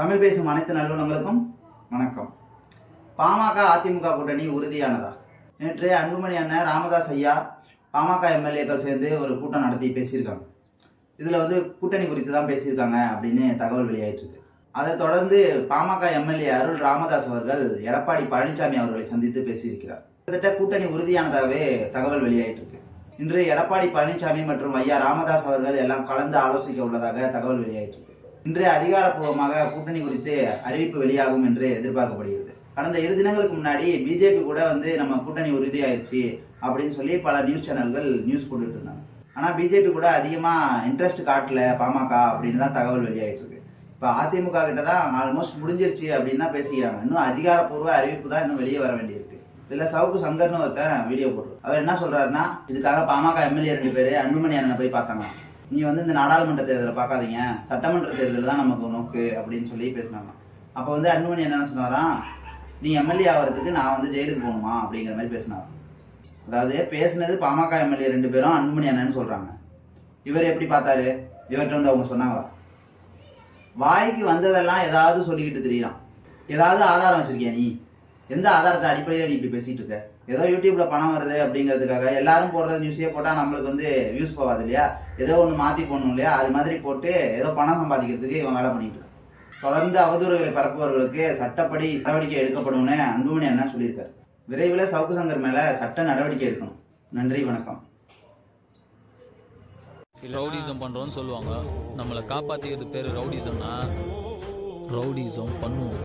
தமிழ் பேசும் அனைத்து நல்லுணங்களுக்கும் வணக்கம். பாமக அதிமுக கூட்டணி உறுதியானதா? நேற்று அன்புமணி அண்ணன் ராமதாஸ் ஐயா பாமக எம்எல்ஏக்கள் சேர்ந்து ஒரு கூட்டம் நடத்தி பேசியிருக்காங்க. இதில் வந்து கூட்டணி குறித்து தான் பேசியிருக்காங்க அப்படின்னு தகவல் வெளியாயிட்டிருக்கு. அதை தொடர்ந்து பாமக எம்எல்ஏ அருள் ராமதாஸ் அவர்கள் எடப்பாடி பழனிசாமி அவர்களை சந்தித்து பேசியிருக்கிறார். கிட்டத்தட்ட கூட்டணி உறுதியானதாகவே தகவல் வெளியாயிட்டுருக்கு. இன்று எடப்பாடி பழனிசாமி மற்றும் ஐயா ராமதாஸ் அவர்கள் எல்லாம் கலந்து ஆலோசிக்க உள்ளதாக தகவல் வெளியாயிட்டுருக்கு. இன்று அதிகாரப்பூர்வமாக கூட்டணி குறித்து அறிவிப்பு வெளியாகும் என்று எதிர்பார்க்கப்படுகிறது. கடந்த இரு தினங்களுக்கு முன்னாடி பிஜேபி கூட வந்து நம்ம கூட்டணி உறுதியாயிருச்சு அப்படின்னு சொல்லி பல நியூஸ் சேனல்கள் நியூஸ் போட்டுட்டு இருந்தாங்க. ஆனால் பிஜேபி கூட அதிகமாக இன்ட்ரெஸ்ட் காட்டல பாமக அப்படின்னு தான் தகவல் வெளியாகிட்டு இருக்கு. இப்போ அதிமுக கிட்ட தான் ஆல்மோஸ்ட் முடிஞ்சிருச்சு அப்படின்னு தான் பேசிக்கிறாங்க. இன்னும் அதிகாரப்பூர்வ அறிவிப்பு தான் இன்னும் வெளியே வர வேண்டியிருக்கு. இதில் சவுக்கு சங்கர்னு ஒருத்தன் வீடியோ போட்டு அவர் என்ன சொல்கிறாருன்னா இதுக்காக பாமக எம்எல்ஏ ரெண்டு பேர் அன்புமணி அண்ணனை போய் பார்த்தாங்க நீ வந்து இந்த நாடாளுமன்ற தேர்தலை பார்க்காதீங்க. சட்டமன்ற தேர்தல் தான் நமக்கு நோக்கு அப்படின்னு சொல்லி பேசினாங்க. அப்போ வந்து அன்புமணி என்ன சொன்னாராம் நீ எம்எல்ஏ ஆகிறதுக்கு நான் வந்து ஜெயிலுக்கு போகணுமா? அப்படிங்கிற மாதிரி பேசினார். அதாவது பேசினது பாமக எம்எல்ஏ ரெண்டு பேரும் அன்புமணி அண்ணன்னு சொல்கிறாங்க இவர் எப்படி பார்த்தாரு? இவர்கிட்ட வந்து அவங்க சொன்னாங்களா? வாய்க்கு வந்ததெல்லாம் ஏதாவது சொல்லிக்கிட்டு தெரியலாம் ஏதாவது ஆதாரம் வச்சுருக்கியா நீ? எந்த ஆதாரத்தை அடிப்படையில் நீ இப்படி பேசிட்டு இருக்க? ஏதோ யூடியூப்ல பணம் வருது அப்படிங்கிறதுக்காக எல்லாரும் போடுற நியூஸே போட்டால் நம்மளுக்கு வந்து வியூஸ் போகாது இல்லையா? ஏதோ ஒன்று மாற்றி போடணும் இல்லையா? அது மாதிரி போட்டு ஏதோ பணம் சம்பாதிக்கிறதுக்கு இவன் வேலை பண்ணிட்டு இருக்கான். தொடர்ந்து அவதூறுகளை பரப்புபவர்களுக்கு சட்டப்படி நடவடிக்கை எடுக்கப்படும்னு அன்புமணி அண்ணா சொல்லியிருக்காரு. விரைவில் சவுக்கு சங்கர் மேலே சட்ட நடவடிக்கை எடுக்கணும். நன்றி வணக்கம். ரவுடிசம் பண்ணுறோன்னு சொல்லுவாங்க. நம்மளை காப்பாற்றிக்கிறது பேர் ரவுடிசம்னா ரவுடிசம் பண்ணுவோம்.